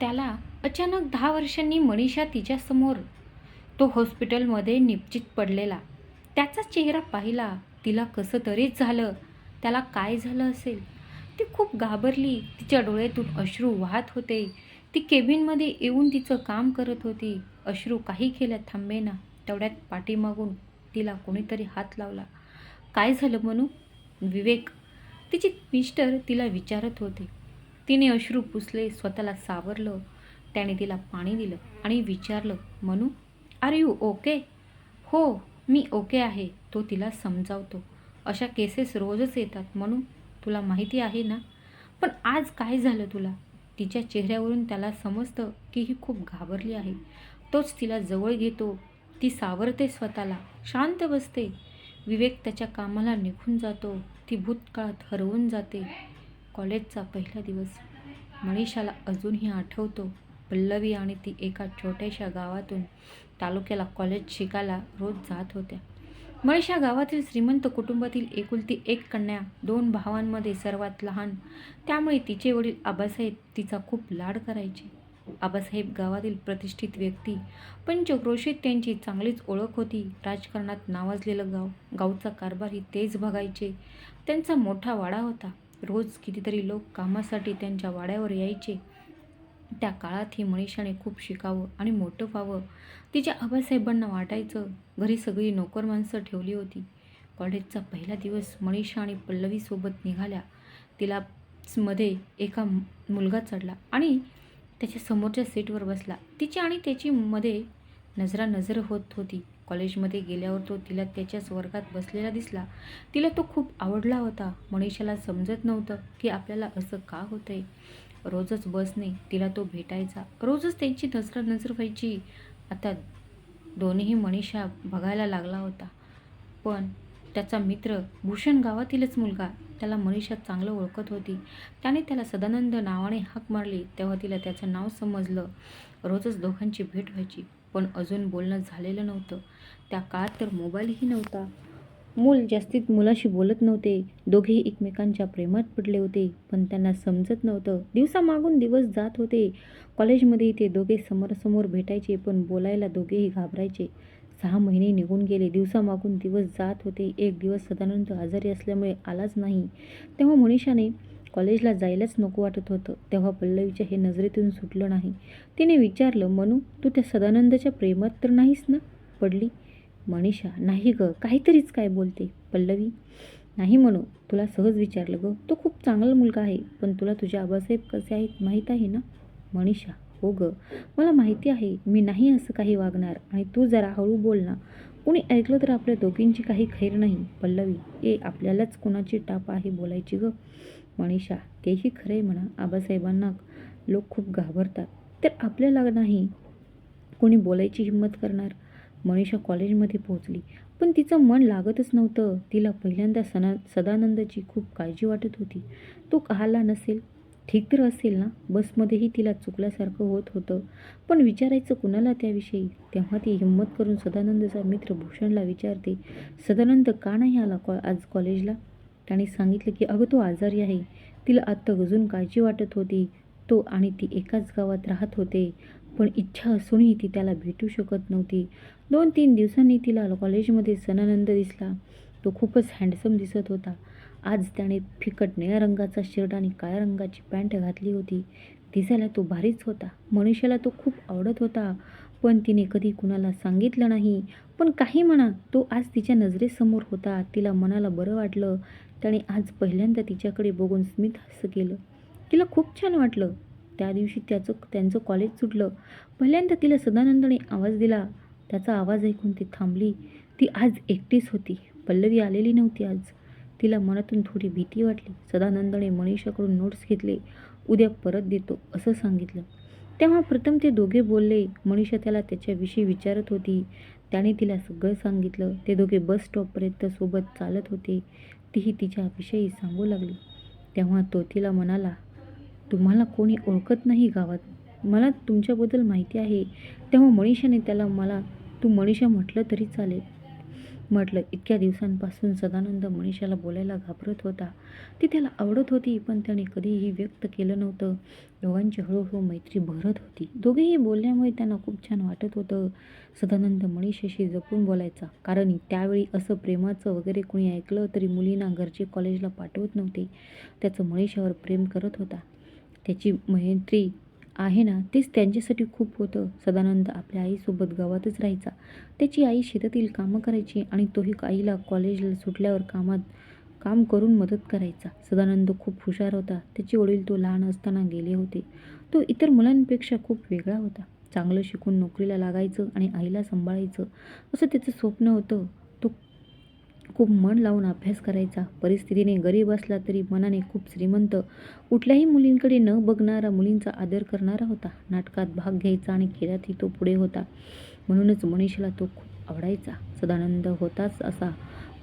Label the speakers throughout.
Speaker 1: त्याला अचानक दहा वर्षांनी मनीषा तिच्यासमोर तो हॉस्पिटलमध्ये निपचित पडलेला त्याचा चेहरा पाहिला तिला कसं तरीच झालं त्याला काय झालं असेल ती खूप घाबरली तिच्या डोळ्यातून अश्रू वाहत होते ती केबिनमध्ये येऊन तिचं काम करत होती अश्रू काही केल्या ना तेवढ्यात पाठीमागून तिला कोणीतरी हात लावला काय झालं म्हणू विवेक तिचे मिस्टर तिला विचारत होते तिने अश्रू पुसले स्वतःला सावरलं त्याने तिला पाणी दिलं आणि विचारलं मनू आर यू ओके हो मी ओके आहे तो तिला समजावतो अशा केसेस रोजच येतात म्हणून तुला माहिती आहे ना पण आज काय झालं तुला तिच्या चेहऱ्यावरून त्याला समजतं की ही खूप घाबरली आहे तोच तिला जवळ घेतो ती सावरते स्वतःला शांत बसते विवेक त्याच्या कामाला निघून जातो ती भूतकाळात हरवून जाते कॉलेजचा पहिला दिवस मनीषाला अजूनही आठवतो पल्लवी आणि ती एका छोट्याशा गावातून तालुक्याला कॉलेज शिकायला रोज जात होत्या मनीषा गावातील श्रीमंत कुटुंबातील एकुलती एक कन्या दोन भावांमध्ये सर्वात लहान त्यामुळे तिचे वडील आबासाहेब तिचा खूप लाड करायचे आबासाहेब गावातील प्रतिष्ठित व्यक्ती पंचक्रोशीत त्यांची चांगलीच ओळख होती राजकारणात नावाजलेलं गाव गावचा कारभारही तेच बघायचे त्यांचा मोठा वाडा होता रोज कितीतरी लोक कामासाठी त्यांच्या वाड्यावर यायचे त्या काळात ही मनीषाने खूप शिकावं आणि मोठं व्हावं तिच्या आबासाहेबांना वाटायचं घरी सगळी नोकर माणसं ठेवली होती कॉलेजचा पहिला दिवस मनीषा आणि पल्लवीसोबत निघाल्या तिला मध्ये एका मुलगा चढला आणि त्याच्या समोरच्या सीटवर बसला तिची आणि त्याची मध्ये नजरा नजर होत होती कॉलेजमध्ये गेल्यावर तो तिला त्याच्याच वर्गात बसलेला दिसला तिला तो खूप आवडला होता मनीषाला समजत नव्हतं की आपल्याला असं का आहे रोजच बसने तिला तो भेटायचा रोजच त्यांची नजरा नजर व्हायची आता दोन्ही मनीषा बघायला लागला होता पण त्याचा मित्र भूषण गावातीलच मुलगा त्याला मनिषा चांगलं ओळखत होती त्याने त्याला सदानंद नावाने हाक मारली तेव्हा तिला त्याचं नाव समजलं रोजच दोघांची भेट व्हायची पण अजून बोलणं झालेलं नव्हतं त्या काळात तर मोबाईलही नव्हता मूल जास्तीत मुलाशी बोलत नव्हते दोघेही एकमेकांच्या प्रेमात पडले होते पण त्यांना समजत नव्हतं दिवसामागून दिवस जात होते कॉलेजमध्ये ते दोघे समोरासमोर भेटायचे पण बोलायला दोघेही घाबरायचे सहा महिने निघून गेले दिवसामागून दिवस जात होते एक दिवस सदानंद आजारी असल्यामुळे आलाच नाही तेव्हा मनीषाने कॉलेजला जायलाच नको वाटत होतं तेव्हा पल्लवीच्या हे नजरेतून सुटलं नाही तिने विचारलं मनू तू त्या सदानंदाच्या प्रेमात तर नाहीस ना पडली मनीषा नाही ग काहीतरीच काय बोलते पल्लवी नाही म्हणू तुला सहज विचारलं ग तो खूप चांगला मुलगा आहे पण तुला तुझे आबासाहेब कसे आहेत माहीत आहे ना मनीषा हो ग मला माहिती आहे मी नाही असं काही वागणार आणि तू जरा हळू बोल ना कोणी ऐकलं तर आपल्या दोघींची काही खैर नाही पल्लवी ए आपल्यालाच कोणाची टाप आहे बोलायची ग मनीषा तेही खरे म्हणा आबासाहेबांना लोक खूप घाबरतात तर आपल्याला नाही कोणी बोलायची हिंमत करणार मनीषा कॉलेजमध्ये पोहोचली पण तिचं मन लागतच नव्हतं तिला पहिल्यांदा सना सदानंदची खूप काळजी वाटत होती तो कहाला नसेल ठीक तर असेल ना बसमध्येही तिला चुकल्यासारखं होत होतं पण विचारायचं कुणाला त्याविषयी तेव्हा ती हिंमत करून सदानंदचा मित्र भूषणला विचारते सदानंद का नाही आला कॉ आज कॉलेजला त्याने सांगितलं की अगं तो आजारी आहे तिला आत्ता अजून काळजी वाटत होती तो आणि ती एकाच गावात राहत होते पण इच्छा असूनही ती त्याला भेटू शकत नव्हती दोन तीन दिवसांनी तिला कॉलेजमध्ये सनानंद दिसला तो खूपच हँडसम दिसत होता आज त्याने फिकट निळ्या रंगाचा शर्ट आणि काळ्या रंगाची पॅन्ट घातली होती दिसायला तो भारीच होता मनुष्याला तो खूप आवडत होता पण तिने कधी कुणाला सांगितलं नाही पण काही म्हणा तो आज तिच्या नजरेसमोर होता तिला मनाला बरं वाटलं त्याने आज पहिल्यांदा तिच्याकडे बघून स्मित हास्य केलं तिला खूप छान वाटलं त्या दिवशी त्याचं त्यांचं कॉलेज सुटलं पहिल्यांदा तिला सदानंदाने आवाज दिला त्याचा आवाज ऐकून ती थांबली ती आज एकटीच होती पल्लवी आलेली नव्हती आज तिला मनातून थोडी भीती वाटली सदानंदने मनीषाकडून नोट्स घेतले उद्या परत देतो असं सांगितलं तेव्हा प्रथम ते दोघे बोलले मनीषा त्याला त्याच्याविषयी विचारत होती त्याने तिला सगळं सांगितलं ते दोघे बस स्टॉपपर्यंत सोबत चालत होते तीही तिच्याविषयी सांगू लागली तेव्हा तो तिला म्हणाला तुम्हाला कोणी ओळखत नाही गावात मला तुमच्याबद्दल माहिती आहे तेव्हा मनीषाने त्याला मला तू मनीषा म्हटलं तरी चालेल म्हटलं इतक्या दिवसांपासून सदानंद मनीषाला बोलायला घाबरत होता ती त्याला आवडत होती पण त्याने कधीही व्यक्त केलं नव्हतं दोघांची हळूहळू मैत्री भरत होती दोघेही बोलल्यामुळे त्यांना खूप छान वाटत होतं सदानंद मनीषाशी जपून बोलायचा कारण त्यावेळी असं प्रेमाचं वगैरे कोणी ऐकलं तरी मुलींना घरचे कॉलेजला पाठवत नव्हते त्याचं मनीषावर प्रेम करत होता त्याची मैत्री आहे ना तेच त्यांच्यासाठी खूप होतं सदानंद आपल्या आईसोबत गावातच राहायचा त्याची आई शेतातील कामं करायची आणि तोही आईला कॉलेजला सुटल्यावर कामात काम करून मदत करायचा सदानंद खूप हुशार होता त्याचे वडील तो लहान असताना गेले होते तो इतर मुलांपेक्षा खूप वेगळा होता चांगलं शिकून नोकरीला लागायचं आणि आईला सांभाळायचं असं त्याचं स्वप्न होतं खूप मन लावून अभ्यास करायचा परिस्थितीने गरीब असला तरी मनाने खूप श्रीमंत कुठल्याही मुलींकडे न बघणारा मुलींचा आदर करणारा होता नाटकात भाग घ्यायचा आणि खेळातही तो पुढे होता म्हणूनच मनीषला तो खूप आवडायचा सदानंद होताच असा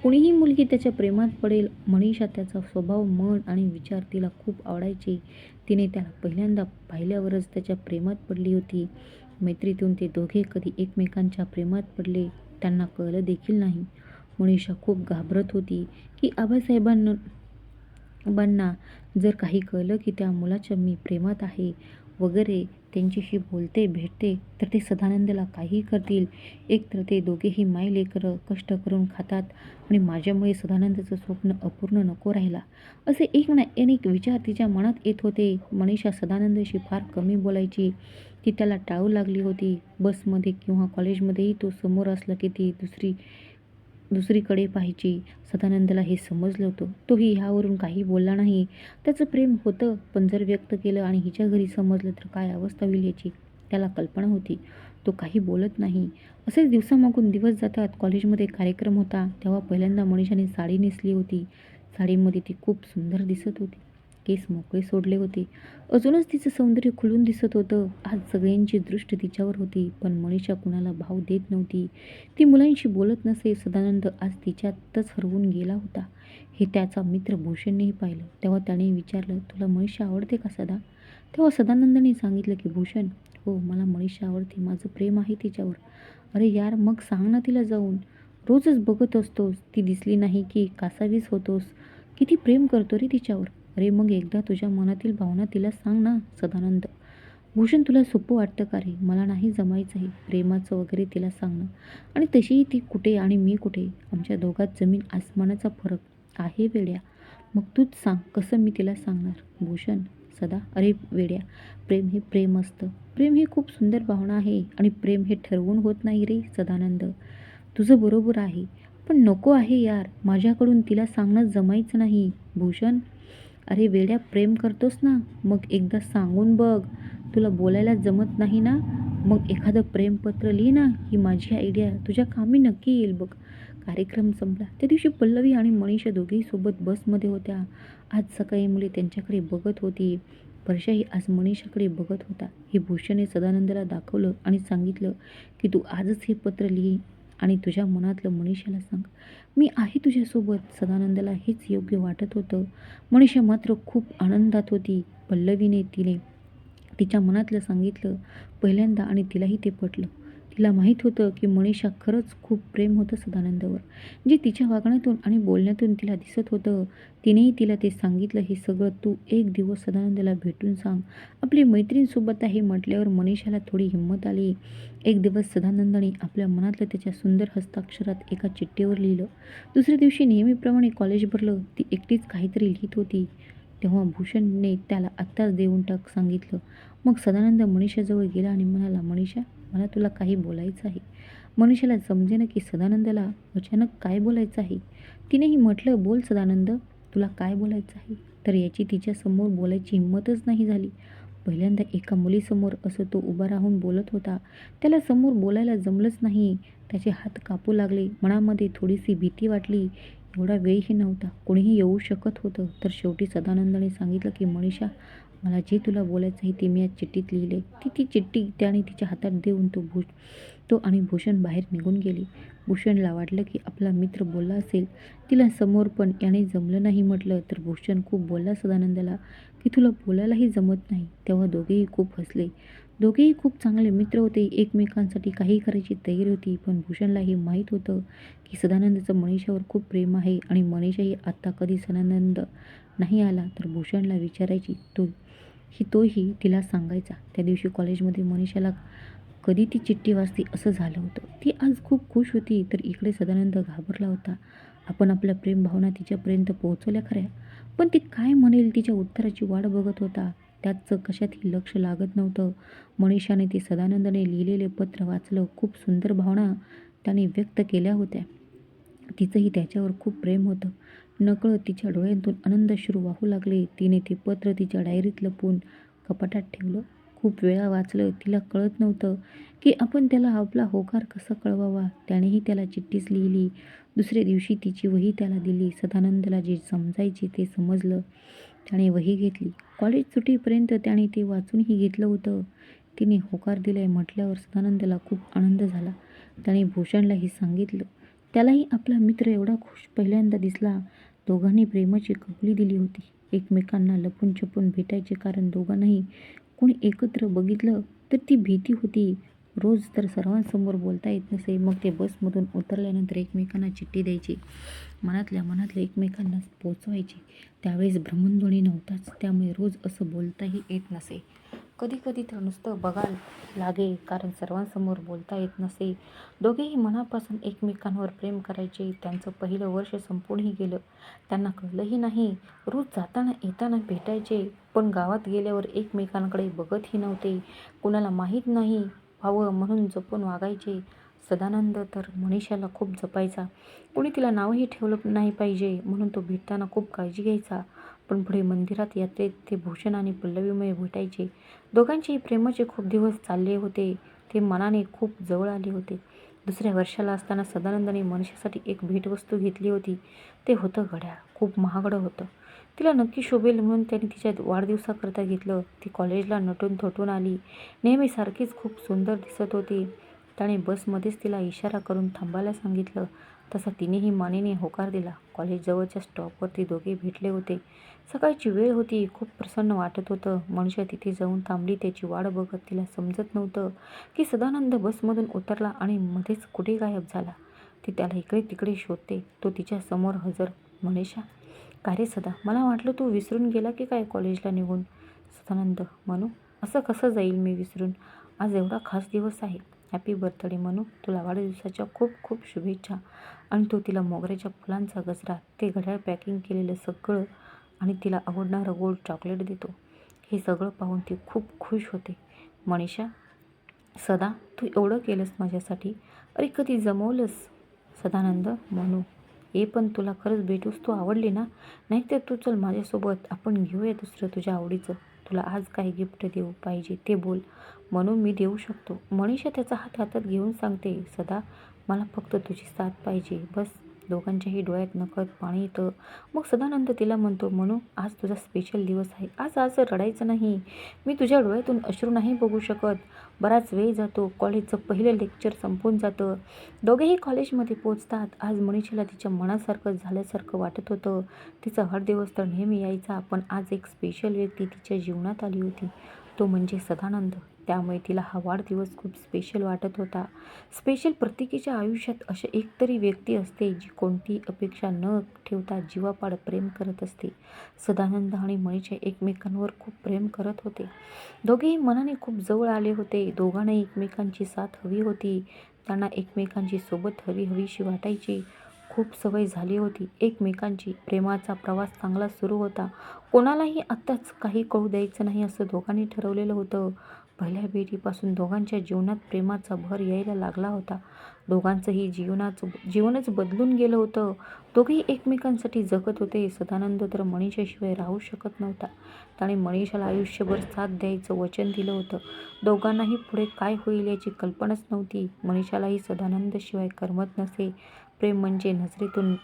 Speaker 1: कोणीही मुलगी त्याच्या प्रेमात पडेल मनीषा त्याचा स्वभाव मन आणि विचार तिला खूप आवडायचे तिने त्याला पहिल्यांदा पाहिल्यावरच त्याच्या प्रेमात पडली होती मैत्रीतून ते दोघे कधी एकमेकांच्या प्रेमात पडले त्यांना कळलं देखील नाही मनीषा खूप घाबरत होती की आबासाहेबांना जर काही कळलं की त्या मुलाच्या मी प्रेमात आहे वगैरे त्यांच्याशी बोलते भेटते तर ते सदानंदला काही करतील एकतर ते दोघेही माय लेकर कष्ट करून खातात आणि माझ्यामुळे सदानंदाचं स्वप्न अपूर्ण नको राहिला असे एक ना अनेक विचार तिच्या मनात येत होते मनीषा सदानंदशी फार कमी बोलायची ती त्याला टाळू लागली होती बसमध्ये किंवा कॉलेजमध्येही तो समोर असला की ती दुसरी दुसरीकडे पाहिजे सदानंदला हे समजलं होतं तोही ह्यावरून काही बोलला नाही त्याचं प्रेम होतं पण जर व्यक्त केलं आणि हिच्या घरी समजलं तर काय अवस्था होईल याची त्याला कल्पना होती तो काही बोलत नाही असेच दिवसामागून दिवस जातात कॉलेजमध्ये कार्यक्रम होता तेव्हा पहिल्यांदा मनीषाने साडी नेसली होती साडीमध्ये ती खूप सुंदर दिसत होती केस मोकळे सोडले होते अजूनच तिचं सौंदर्य खुलून दिसत होतं आज सगळ्यांची दृष्टी तिच्यावर होती पण मनीषा कुणाला भाव देत नव्हती ती मुलांशी बोलत नसे सदानंद आज तिच्यातच हरवून गेला होता हे त्याचा मित्र भूषणनेही पाहिलं तेव्हा त्याने विचारलं तुला मनीषा आवडते का सदा तेव्हा सदानंदने सांगितलं की भूषण हो मला मनीषा आवडते माझं प्रेम आहे तिच्यावर अरे यार मग सांग ना तिला जाऊन रोजच बघत असतोस ती दिसली नाही की कासावीस होतोस किती प्रेम करतो रे तिच्यावर अरे मग एकदा तुझ्या मनातील भावना तिला सांग ना सदानंद भूषण तुला सोपं वाटतं का रे मला नाही जमायचं आहे प्रेमाचं वगैरे तिला सांगणं आणि तशीही ती कुठे आणि मी कुठे आमच्या दोघात जमीन आसमानाचा फरक आहे वेड्या मग तूच सांग कसं मी तिला सांगणार भूषण सदा अरे वेड्या प्रेम हे प्रेम असतं प्रेम ही खूप सुंदर भावना आहे आणि प्रेम हे ठरवून होत नाही रे सदानंद तुझं बरोबर आहे पण नको आहे यार माझ्याकडून तिला सांगणं जमायचं नाही भूषण अरे वेड्या प्रेम करतोस ना मग एकदा सांगून बघ तुला बोलायला जमत नाही ना मग एखादं प्रेमपत्र लिही ना ही माझी आयडिया तुझ्या कामी नक्की येईल बघ कार्यक्रम संपला त्या दिवशी पल्लवी आणि मनीषा दोघेहीसोबत बसमध्ये होत्या आज सकाळी मुली त्यांच्याकडे बघत होती वर्षाही आज मनीषाकडे बघत होता हे भूषणने सदानंदला दाखवलं आणि सांगितलं की तू आजच हे पत्र लिही आणि तुझ्या मनातलं मनीषाला सांग मी आहे तुझ्यासोबत सदानंदला हेच योग्य वाटत होतं मनीषा मात्र खूप आनंदात होती पल्लवीने तिने तिच्या मनातलं सांगितलं पहिल्यांदा आणि तिलाही ते पटलं तिला माहीत होतं की मनीषा खरंच खूप प्रेम होतं सदानंदवर जे तिच्या वागण्यातून आणि बोलण्यातून तिला दिसत होतं तिनेही तिला ते सांगितलं हे सगळं तू एक दिवस सदानंदाला भेटून सांग आपली मैत्रीणसोबत आहे म्हटल्यावर मनीषाला थोडी हिंमत आली एक दिवस सदानंदाने आपल्या मनातलं त्याच्या सुंदर हस्ताक्षरात एका चिठ्ठीवर लिहिलं दुसऱ्या दिवशी नेहमीप्रमाणे कॉलेज भरलं ती एकटीच काहीतरी लिहित होती तेव्हा भूषणने त्याला आत्ताच देऊन टाक सांगितलं मग सदानंद मनीषाजवळ गेला आणि म्हणाला मनीषा मला तुला काही बोलायचं आहे मनुष्याला समजे की सदानंदला अचानक काय बोलायचं आहे तिनेही म्हटलं बोल सदानंद तुला काय बोलायचं आहे तर याची तिच्यासमोर बोलायची हिंमतच नाही झाली पहिल्यांदा एका मुलीसमोर असं तो उभा राहून बोलत होता त्याला समोर बोलायला जमलंच नाही त्याचे हात कापू लागले मनामध्ये थोडीशी भीती वाटली एवढा वेळही नव्हता कोणीही येऊ शकत होतं तर शेवटी सदानंदने सांगितलं की मनीषा मला जे तुला बोलायचं आहे ते मी या चिठ्ठीत लिहिले ती ती चिठ्ठी त्याने तिच्या हातात देऊन तो भूष तो आणि भूषण बाहेर निघून गेली भूषणला वाटलं की आपला मित्र बोलला असेल तिला समोर पण याने जमलं नाही म्हटलं तर भूषण खूप बोलला सदानंदाला की तुला बोलायलाही जमत नाही तेव्हा दोघेही खूप हसले दोघेही खूप चांगले मित्र होते एकमेकांसाठी काही करायची तयारी होती पण भूषणला हे माहीत होतं की सदानंदचं मनीषावर खूप प्रेम आहे आणि मनीषाही आत्ता कधी सदानंद नाही आला तर भूषणला विचारायची तू ही तोही तिला सांगायचा त्या दिवशी कॉलेजमध्ये मनीषाला कधी ती चिठ्ठी वाचती असं झालं होतं ती आज खूप खुश होती तर इकडे सदानंद घाबरला होता आपण आपल्या प्रेम भावना तिच्यापर्यंत पोहोचवल्या खऱ्या पण ती काय म्हणेल तिच्या उत्तराची वाट बघत होता त्याचं कशातही लक्ष लागत नव्हतं मनीषाने ते सदानंदने लिहिलेले पत्र वाचलं खूप सुंदर भावना त्याने व्यक्त केल्या होत्या तिचंही त्याच्यावर खूप प्रेम होतं नकळत तिच्या आनंद श्रू वाहू लागले तिने ते पत्र तिच्या डायरीत लपून कपाटात ठेवलं खूप वेळा वाचलं तिला कळत नव्हतं की आपण त्याला आपला होकार कसा कळवावा त्यानेही त्याला चिठ्ठीच लिहिली दुसऱ्या दिवशी तिची वही त्याला दिली सदानंदला जे समजायचे ते समजलं त्याने वही घेतली कॉलेज सुटीपर्यंत त्याने ते वाचूनही घेतलं होतं तिने होकार दिलाय म्हटल्यावर सदानंदला खूप आनंद झाला त्याने भूषणलाही सांगितलं त्यालाही आपला मित्र एवढा खुश पहिल्यांदा दिसला दोघांनी प्रेमाची कबुली दिली होती एकमेकांना लपून छपून भेटायचे कारण दोघांनाही कोणी एकत्र बघितलं तर ती भीती होती रोज तर सर्वांसमोर बोलता येत नसे मग ते बसमधून उतरल्यानंतर एकमेकांना चिठ्ठी द्यायची मनातल्या मनातल्या एकमेकांना पोचवायची त्यावेळेस भ्रमणध्वनी नव्हताच त्यामुळे रोज असं बोलताही येत नसे कधी कधी तर नुसतं बघायला लागे कारण सर्वांसमोर बोलता येत नसे दोघेही मनापासून एकमेकांवर प्रेम करायचे त्यांचं पहिलं वर्ष संपूर्णही गेलं त्यांना कळलंही नाही रोज जाताना येताना भेटायचे पण गावात गेल्यावर एकमेकांकडे बघतही नव्हते कुणाला माहीत नाही व्हावं म्हणून जपून वागायचे सदानंद तर मनीषाला खूप जपायचा कोणी तिला नावही ठेवलं नाही पाहिजे म्हणून तो भेटताना खूप काळजी घ्यायचा पण पुढे मंदिरात यात्रेत ते भूषण आणि पल्लवीमुळे भेटायचे दोघांचेही प्रेमाचे खूप दिवस चालले होते ते मनाने खूप जवळ आले होते दुसऱ्या वर्षाला असताना सदानंदाने मनुष्यासाठी एक भेटवस्तू घेतली होती ते होतं घड्याळ खूप महागडं होतं तिला नक्की शोभेल म्हणून त्याने तिच्या वाढदिवसाकरता घेतलं ती कॉलेजला नटून थटून आली नेहमी सारखीच खूप सुंदर दिसत होती त्याने बसमध्येच तिला इशारा करून थांबायला सांगितलं तसा तिनेही मानेने होकार दिला कॉलेजजवळच्या स्टॉपवर ती दोघे भेटले होते सकाळची वेळ होती खूप प्रसन्न वाटत होतं मनुष्य तिथे जाऊन थांबली त्याची वाट बघत तिला समजत नव्हतं की सदानंद बसमधून उतरला आणि मध्येच कुठे गायब झाला ती त्याला इकडे तिकडे शोधते तो तिच्या समोर हजर मनीषा का रे सदा मला वाटलं तू विसरून गेला की काय कॉलेजला निघून सदानंद म्हणू असं कसं जाईल मी विसरून आज एवढा खास दिवस आहे हॅपी बर्थडे म्हणू तुला वाढदिवसाच्या खूप खूप शुभेच्छा आणि तो तिला मोगऱ्याच्या फुलांचा गजरा ते घड्याळ पॅकिंग केलेलं सगळं आणि तिला आवडणारं गोड चॉकलेट देतो हे सगळं पाहून ती खूप खुश होते मनीषा सदा तू एवढं केलंस माझ्यासाठी अरे कधी जमवलंस सदानंद म्हणू हे पण तुला खरंच भेटूस तू आवडली ना नाही तर तू चल माझ्यासोबत आपण घेऊया दुसरं तुझ्या आवडीचं तुला आज काही गिफ्ट देऊ पाहिजे ते बोल म्हणून मी देऊ शकतो मनीषा त्याचा हात हातात घेऊन सांगते सदा मला फक्त तुझी साथ पाहिजे बस दोघांच्याही डोळ्यात नकळत पाणी येतं मग सदानंद तिला म्हणतो म्हणून आज तुझा स्पेशल दिवस आहे आज आज रडायचं नाही मी तुझ्या डोळ्यातून अश्रू नाही बघू शकत बराच वेळ जातो कॉलेजचं पहिलं लेक्चर संपून जातं दोघेही कॉलेजमध्ये पोचतात आज मनीषाला तिच्या मनासारखं झाल्यासारखं वाटत होतं तिचा दिवस तर नेहमी यायचा पण आज एक स्पेशल व्यक्ती तिच्या जीवनात आली होती तो म्हणजे सदानंद त्यामुळे तिला हा वाढदिवस खूप स्पेशल वाटत होता स्पेशल प्रत्येकीच्या आयुष्यात अशी एकतरी व्यक्ती असते जी कोणतीही अपेक्षा न ठेवता जीवापाड प्रेम करत असते सदानंद आणि मणीचे एकमेकांवर खूप प्रेम करत होते दोघेही मनाने खूप जवळ आले होते दोघांना एकमेकांची साथ हवी होती त्यांना एकमेकांची सोबत हवी हवीशी वाटायची खूप सवय झाली होती एकमेकांची प्रेमाचा प्रवास चांगला सुरू होता कोणालाही आत्ताच काही कळू द्यायचं नाही असं दोघांनी ठरवलेलं होतं पहिल्या भेटीपासून दोघांच्या जीवनात प्रेमाचा भर यायला लागला होता दोघांचंही जीवनाचं जीवनच बदलून गेलं होतं दोघेही एकमेकांसाठी जगत होते सदानंद तर मनीषाशिवाय राहू शकत नव्हता त्याने मनीषाला आयुष्यभर साथ द्यायचं वचन दिलं होतं दोघांनाही पुढे काय होईल याची कल्पनाच नव्हती मनीषालाही सदानंदशिवाय करमत नसे प्रेम म्हणजे नजरेतून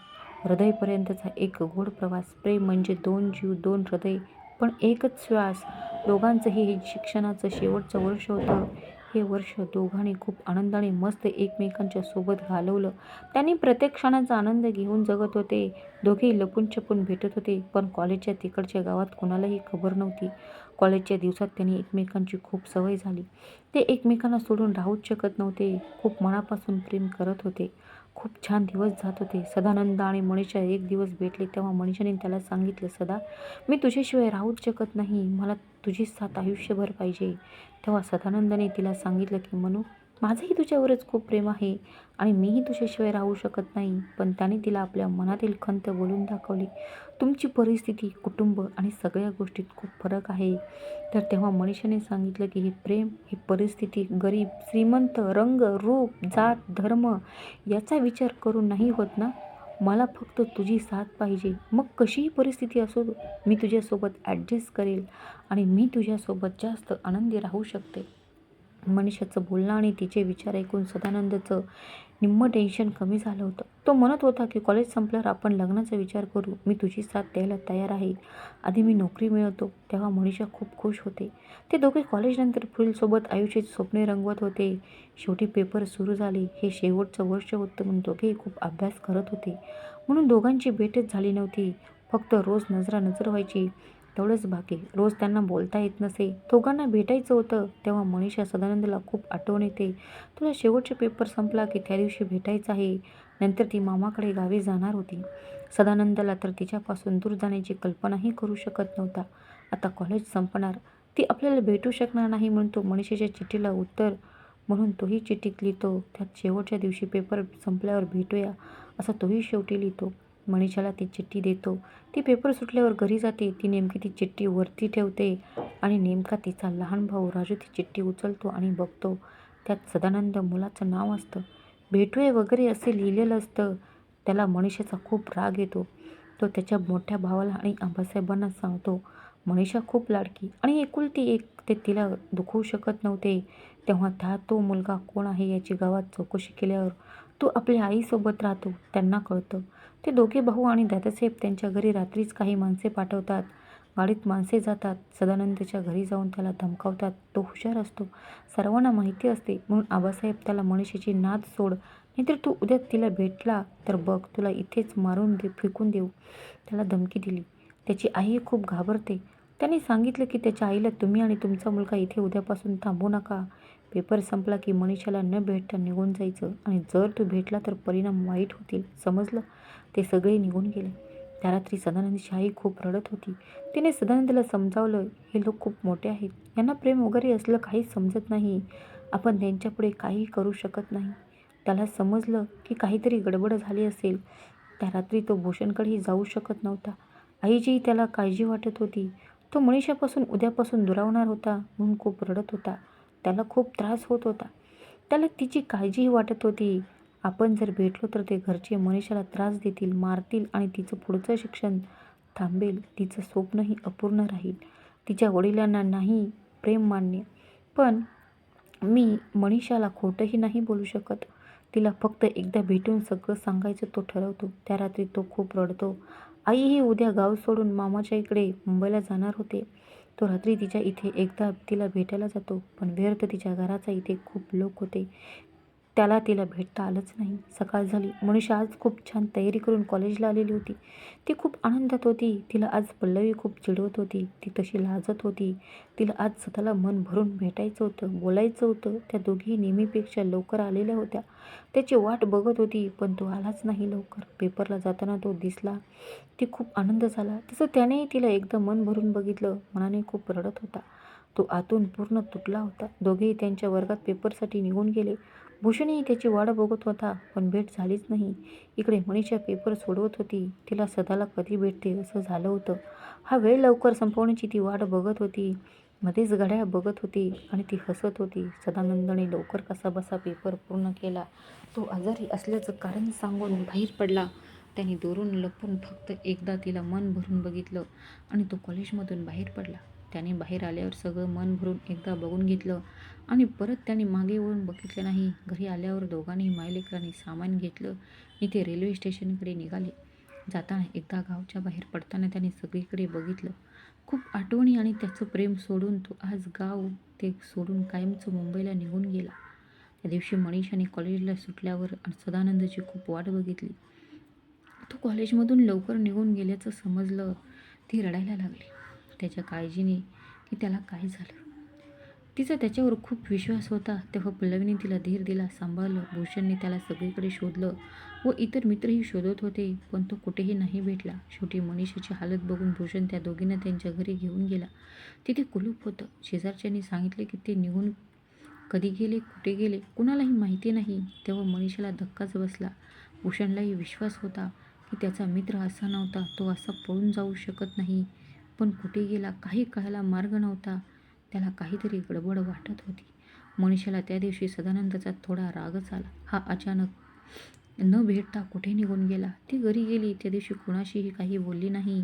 Speaker 1: हृदयपर्यंतचा एक गोड प्रवास प्रेम म्हणजे दोन जीव दोन हृदय पण एकच श्वास दोघांचं हे शिक्षणाचं शेवटचं वर्ष होतं हे वर्ष दोघांनी खूप आनंदाने मस्त एकमेकांच्या सोबत घालवलं त्यांनी प्रत्येक क्षणाचा आनंद घेऊन जगत होते दोघेही लपून छपून भेटत होते पण कॉलेजच्या तिकडच्या गावात कोणालाही खबर नव्हती कॉलेजच्या दिवसात त्यांनी एकमेकांची खूप सवय झाली ते एकमेकांना सोडून राहूच शकत नव्हते खूप मनापासून प्रेम करत होते खूप छान दिवस जात होते सदानंद आणि मनीषा एक दिवस भेटले तेव्हा मनीषाने त्याला सांगितलं सदा मी तुझ्याशिवाय राहूच शकत नाही मला तुझी साथ आयुष्यभर पाहिजे तेव्हा सदानंदाने तिला सांगितलं की मनू माझंही तुझ्यावरच खूप प्रेम आहे आणि मीही तुझ्याशिवाय राहू शकत नाही पण त्याने तिला आपल्या मनातील खंत बोलून दाखवली तुमची परिस्थिती कुटुंब आणि सगळ्या गोष्टीत खूप फरक आहे तर तेव्हा मनीषाने सांगितलं की हे प्रेम ही परिस्थिती गरीब श्रीमंत रंग रूप जात धर्म याचा विचार करून नाही होत ना मला फक्त तुझी साथ पाहिजे मग कशीही परिस्थिती असो मी तुझ्यासोबत ॲडजस्ट करेल आणि मी तुझ्यासोबत जास्त आनंदी राहू शकते मनीषाचं बोलणं आणि तिचे विचार ऐकून सदानंदचं निम्म टेन्शन कमी झालं होतं तो म्हणत होता की कॉलेज संपल्यावर आपण लग्नाचा विचार करू मी तुझी साथ द्यायला तयार आहे आधी मी नोकरी मिळवतो तेव्हा मनीषा खूप खुश होते ते दोघे कॉलेजनंतर फुलसोबत आयुष्य स्वप्ने रंगवत होते शेवटी पेपर सुरू झाले हे शेवटचं वर्ष होतं म्हणून दोघेही खूप अभ्यास करत होते म्हणून दोघांची भेटच झाली नव्हती फक्त रोज नजरा नजर व्हायची तेवढंच बाकी रोज त्यांना बोलता येत नसे दोघांना भेटायचं होतं तेव्हा मनीषा सदानंदला खूप आठवण येते तुला शेवटचे पेपर संपला की त्या दिवशी भेटायचं आहे नंतर ती मामाकडे गावी जाणार होती सदानंदला तर तिच्यापासून दूर जाण्याची कल्पनाही करू शकत नव्हता आता कॉलेज संपणार ती आपल्याला भेटू शकणार नाही म्हणून तो मनीषाच्या चिठ्ठीला उत्तर म्हणून तोही चिठ्ठीत लिहितो त्यात शेवटच्या दिवशी पेपर संपल्यावर भेटूया असं तोही शेवटी लिहितो मनीषाला ती चिठ्ठी देतो ती पेपर सुटल्यावर घरी जाते ती नेमकी ती चिठ्ठी वरती ठेवते आणि नेमका तिचा लहान भाऊ राजू ती चिठ्ठी उचलतो आणि बघतो त्यात सदानंद मुलाचं नाव असतं भेटूये वगैरे असे लिहिलेलं असतं त्याला मनीषाचा खूप राग येतो तो त्याच्या मोठ्या भावाला आणि आंबासाहेबांना सांगतो मनीषा खूप लाडकी आणि एकुलती एक ते तिला दुखवू शकत नव्हते तेव्हा त्या तो मुलगा कोण आहे याची गावात चौकशी केल्यावर तो आपल्या आईसोबत राहतो त्यांना कळतं ते दोघे भाऊ आणि दादासाहेब त्यांच्या घरी रात्रीच काही माणसे पाठवतात गाडीत माणसे जातात सदानंदच्या घरी जाऊन त्याला धमकावतात तो हुशार असतो सर्वांना माहिती असते म्हणून आबासाहेब त्याला मनुष्याची नाद सोड नाहीतर तू उद्या तिला भेटला तर बघ तुला इथेच मारून दे फेकून देऊ त्याला धमकी दिली त्याची आई खूप घाबरते त्याने सांगितलं की त्याच्या आईला तुम्ही आणि तुमचा मुलगा इथे उद्यापासून थांबू नका पेपर संपला की मनीषाला न भेटता निघून जायचं आणि जर तू भेटला तर परिणाम वाईट होतील समजलं ते सगळे निघून गेले त्या रात्री सदानंदची आई खूप रडत होती तिने सदानंदला समजावलं हे लोक खूप मोठे आहेत यांना प्रेम वगैरे असलं काहीच समजत नाही आपण त्यांच्यापुढे काही करू शकत नाही त्याला समजलं की काहीतरी गडबड झाली असेल त्या रात्री तो भूषणकडेही जाऊ शकत नव्हता आईचीही त्याला काळजी वाटत होती तो मनीषापासून उद्यापासून दुरावणार होता म्हणून खूप रडत होता त्याला खूप त्रास होत होता त्याला तिची काळजीही वाटत होती आपण जर भेटलो तर ते घरचे मनीषाला त्रास देतील मारतील आणि तिचं पुढचं शिक्षण थांबेल तिचं स्वप्नही अपूर्ण राहील तिच्या वडिलांना नाही प्रेम मान्य पण मी मनीषाला खोटंही नाही बोलू शकत तिला फक्त एकदा भेटून सगळं सांगायचं तो ठरवतो त्या रात्री तो खूप रडतो आईही उद्या गाव सोडून मामाच्या इकडे मुंबईला जाणार होते तो रात्री तिच्या इथे एकदा तिला भेटायला जातो पण व्यर्थ तिच्या घराचा इथे खूप लोक होते त्याला तिला भेटता आलंच नाही सकाळ झाली मनुष्य आज खूप छान तयारी करून कॉलेजला आलेली होती ती खूप आनंदात होती तिला आज पल्लवी खूप चिडवत होती ती तशी लाजत होती तिला आज स्वतःला मन भरून भेटायचं होतं बोलायचं होतं त्या दोघी नेहमीपेक्षा लवकर आलेल्या होत्या त्याची वाट बघत होती पण तो आलाच नाही लवकर पेपरला जाताना तो दिसला ती खूप आनंद झाला तसं त्यानेही तिला एकदम मन भरून बघितलं मनाने खूप रडत होता तो आतून पूर्ण तुटला होता दोघेही त्यांच्या वर्गात पेपरसाठी निघून गेले भूषणही त्याची वाट बघत होता पण भेट झालीच नाही इकडे मनीषा पेपर सोडवत होती तिला सदाला कधी भेटते असं झालं होतं हा वेळ लवकर संपवण्याची ती वाट बघत होती मध्येच घड्या बघत होती आणि ती हसत होती सदानंदने लवकर कसा बसा पेपर पूर्ण केला तो आजारी असल्याचं कारण सांगून बाहेर पडला त्याने दोरून लपून फक्त एकदा तिला मन भरून बघितलं आणि तो कॉलेजमधून बाहेर पडला त्याने बाहेर आल्यावर सगळं मन भरून एकदा बघून घेतलं आणि परत त्याने मागे वळून बघितलं नाही घरी आल्यावर दोघांनी मायलेकरांनी सामान घेतलं आणि ते रेल्वे स्टेशनकडे निघाले जाताना एकदा गावच्या बाहेर पडताना त्याने सगळीकडे बघितलं खूप आठवणी आणि त्याचं प्रेम सोडून तो आज गाव ते सोडून कायमचं मुंबईला निघून गेला त्या दिवशी मनीषाने कॉलेजला सुटल्यावर सदानंदची खूप वाट बघितली तो कॉलेजमधून लवकर निघून गेल्याचं समजलं ती रडायला लागली त्याच्या काळजीने की त्याला काय झालं तिचा त्याच्यावर खूप विश्वास होता तेव्हा पल्लवीने तिला धीर दिला सांभाळलं भूषणने त्याला सगळीकडे शोधलं व इतर मित्रही शोधत होते पण तो कुठेही नाही भेटला शेवटी मनीषाची हालत बघून भूषण त्या दोघींना त्यांच्या घरी घेऊन गेला तिथे कुलूप होतं शेजारच्यांनी सांगितले की ते निघून कधी गेले कुठे गेले कुणालाही माहिती नाही तेव्हा मनीषाला धक्काच बसला भूषणलाही विश्वास होता की त्याचा मित्र असा नव्हता तो असा पळून जाऊ शकत नाही पण कुठे गेला काही कळायला मार्ग नव्हता त्याला काहीतरी गडबड वाटत होती मनीषाला त्या दिवशी सदानंदाचा थोडा रागच आला हा अचानक न भेटता कुठे निघून गेला ती घरी गेली त्या दिवशी कुणाशीही काही बोलली नाही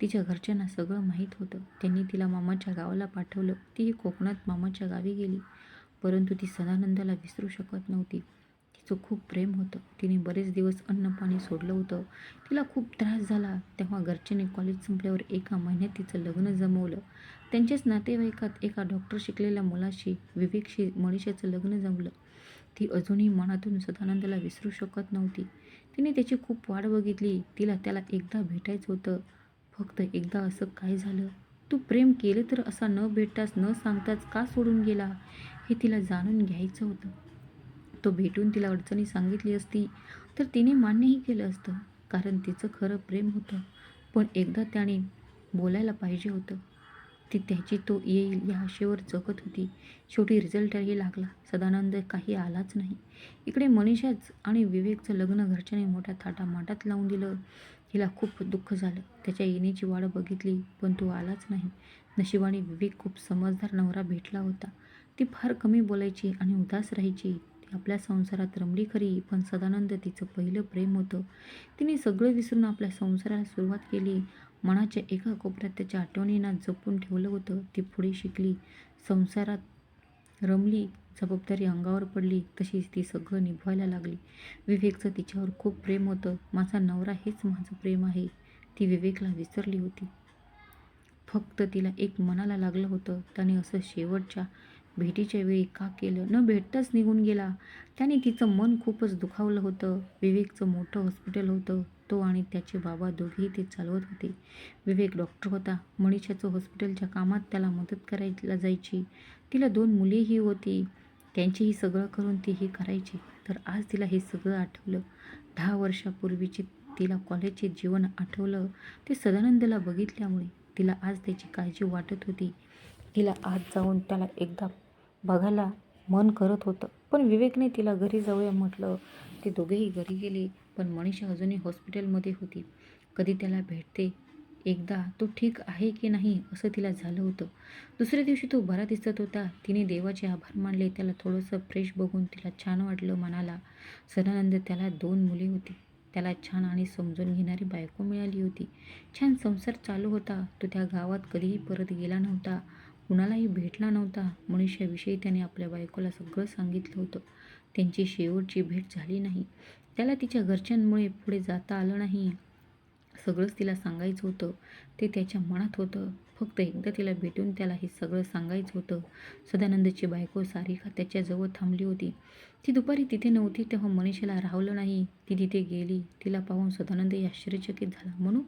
Speaker 1: तिच्या घरच्यांना सगळं माहीत होतं त्यांनी तिला मामाच्या गावाला पाठवलं तीही कोकणात मामाच्या गावी गेली परंतु ती सदानंदाला विसरू शकत नव्हती तिचं खूप प्रेम होतं तिने बरेच दिवस अन्नपाणी सोडलं होतं तिला खूप त्रास झाला तेव्हा घरच्याने कॉलेज संपल्यावर एका महिन्यात तिचं लग्न जमवलं त्यांच्याच नातेवाईकात एका डॉक्टर शिकलेल्या मुलाशी विवेकशी मनीषाचं लग्न जमलं ती अजूनही मनातून सदानंदाला विसरू शकत नव्हती तिने त्याची खूप वाट बघितली तिला त्याला एकदा भेटायचं होतं फक्त एकदा असं काय झालं तू प्रेम केलं तर असा न भेटताच न सांगताच का सोडून गेला हे तिला जाणून घ्यायचं होतं तो भेटून तिला अडचणी सांगितली असती तर तिने मान्यही केलं असतं कारण तिचं खरं प्रेम होतं पण एकदा त्याने बोलायला पाहिजे होतं ती त्याची तो येईल या आशेवर जगत होती शेवटी रिझल्टही लागला सदानंद काही आलाच नाही इकडे मनीषाच आणि विवेकचं लग्न घरच्याने मोठ्या थाटामाटात लावून दिलं तिला खूप दुःख झालं त्याच्या येण्याची वाट बघितली पण तो आलाच नाही नशिबाने विवेक खूप समजदार नवरा भेटला होता ती फार कमी बोलायची आणि उदास राहायची आपल्या संसारात रमली खरी पण सदानंद तिचं पहिलं प्रेम होतं तिने सगळं विसरून आपल्या संसाराला सुरुवात केली मनाच्या एका कोपऱ्यात त्याच्या आठवणींना जपून ठेवलं होतं ती पुढे शिकली संसारात रमली जबाबदारी अंगावर पडली तशीच ती सगळं निभवायला लागली विवेकचं तिच्यावर खूप प्रेम होतं माझा नवरा हेच माझं प्रेम आहे ती विवेकला विसरली होती फक्त तिला एक मनाला लागलं होतं त्याने असं शेवटच्या भेटीच्या वेळी का केलं न भेटताच निघून गेला त्याने तिचं मन खूपच दुखावलं होतं विवेकचं मोठं हॉस्पिटल होतं तो आणि त्याचे बाबा दोघेही ते चालवत होते विवेक डॉक्टर होता मनीषाचं हॉस्पिटलच्या कामात त्याला मदत करायला जायची तिला दोन मुलेही होती त्यांचीही सगळं करून ती हे करायची तर आज तिला हे सगळं आठवलं दहा वर्षापूर्वीची तिला कॉलेजचे जीवन आठवलं ते सदानंदला बघितल्यामुळे तिला आज त्याची काळजी वाटत होती तिला आज जाऊन त्याला एकदा बघायला मन करत होतं पण विवेकने तिला घरी जाऊया म्हटलं ते दोघेही घरी गेले पण मनीषा अजूनही हॉस्पिटलमध्ये होती कधी त्याला भेटते एकदा तो ठीक आहे की नाही असं तिला झालं होतं दुसऱ्या दिवशी तो बरा दिसत होता तिने देवाचे आभार मानले त्याला थोडंसं फ्रेश बघून तिला छान वाटलं मनाला सदानंद त्याला दोन मुले होती त्याला छान आणि समजून घेणारी बायको मिळाली होती छान संसार चालू होता तो त्या गावात कधीही परत गेला नव्हता कुणालाही भेटला नव्हता मनुष्याविषयी त्याने आपल्या बायकोला सगळं सांगितलं होतं त्यांची शेवटची भेट झाली नाही त्याला तिच्या घरच्यांमुळे पुढे जाता आलं नाही सगळंच तिला सांगायचं होतं ते त्याच्या मनात होतं फक्त एकदा तिला भेटून त्याला हे सगळं सांगायचं होतं सदानंदची बायको सारिका त्याच्याजवळ थांबली होती ती दुपारी तिथे नव्हती तेव्हा मनुष्याला राहवलं नाही ती तिथे गेली तिला पाहून सदानंद आश्चर्यचकित झाला म्हणू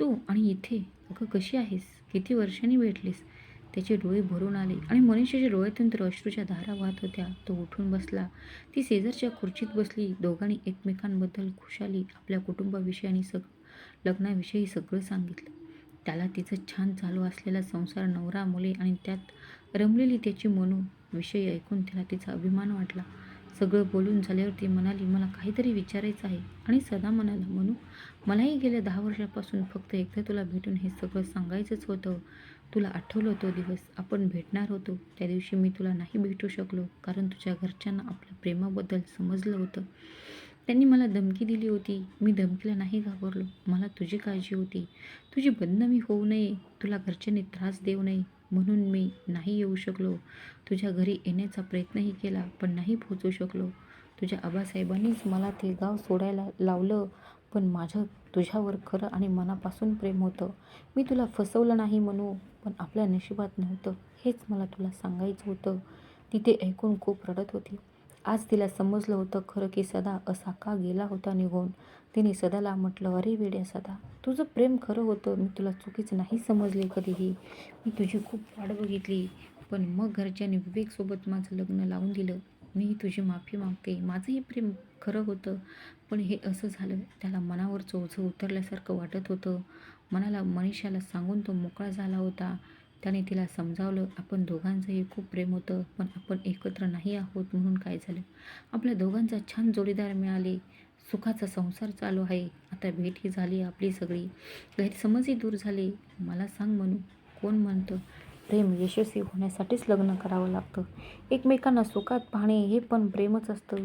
Speaker 1: तू आणि इथे अगं कशी आहेस किती वर्षांनी भेटलीस त्याचे डोळे भरून आले आणि मनुष्य डोळ्यातून तर अश्रूच्या धारा वाहत होत्या तो उठून बसला ती शेजारच्या खुर्चीत बसली दोघांनी एकमेकांबद्दल खुशाली आपल्या कुटुंबाविषयी आणि सग लग्नाविषयी सगळं सांगितलं त्याला तिचं छान चालू असलेला संसार नवरा मुले आणि त्यात रमलेली त्याची मनू विषयी ऐकून त्याला तिचा अभिमान वाटला सगळं बोलून झाल्यावर ती म्हणाली मला काहीतरी विचारायचं आहे आणि सदा म्हणाला म्हणू मलाही गेल्या दहा वर्षापासून फक्त एकदा तुला भेटून हे सगळं सांगायचंच होतं तुला आठवलं तो दिवस आपण भेटणार होतो त्या दिवशी मी तुला नाही भेटू शकलो कारण तुझ्या घरच्यांना आपल्या प्रेमाबद्दल समजलं होतं त्यांनी मला धमकी दिली होती मी धमकीला नाही घाबरलो मला तुझी काळजी होती तुझी बदनामी होऊ नये तुला घरच्यांनी त्रास देऊ नये म्हणून मी नाही येऊ शकलो तुझ्या घरी येण्याचा प्रयत्नही केला पण नाही पोहोचू शकलो तुझ्या आबासाहेबांनीच मला ते गाव सोडायला लावलं पण माझं तुझ्यावर खरं आणि मनापासून प्रेम होतं मी तुला फसवलं नाही म्हणू पण आपल्या नशिबात नव्हतं हेच मला तुला सांगायचं होतं तिथे ऐकून खूप रडत होती आज तिला समजलं होतं खरं की सदा असा का गेला होता निघून तिने सदाला म्हटलं अरे वेड्या सदा तुझं प्रेम खरं होतं मी तुला चुकीचं नाही समजले कधीही मी तुझी खूप वाट बघितली पण मग घरच्यांनी विवेकसोबत माझं लग्न लावून दिलं मी तुझी माफी मागते माझंही प्रेम खरं होतं पण हे असं झालं त्याला मनावर चोचं उतरल्यासारखं वाटत होतं मनाला मनीषाला सांगून तो मोकळा झाला होता त्याने तिला समजावलं आपण दोघांचंही खूप प्रेम होतं पण आपण एकत्र नाही आहोत म्हणून काय झालं आपल्या दोघांचा छान जोडीदार मिळाले सुखाचा संसार चालू आहे आता भेटही झाली आपली सगळी गैरसमजही दूर झाले मला सांग म्हणू कोण म्हणतं प्रेम यशस्वी होण्यासाठीच लग्न करावं लागतं एकमेकांना सुखात पाहणे हे पण प्रेमच असतं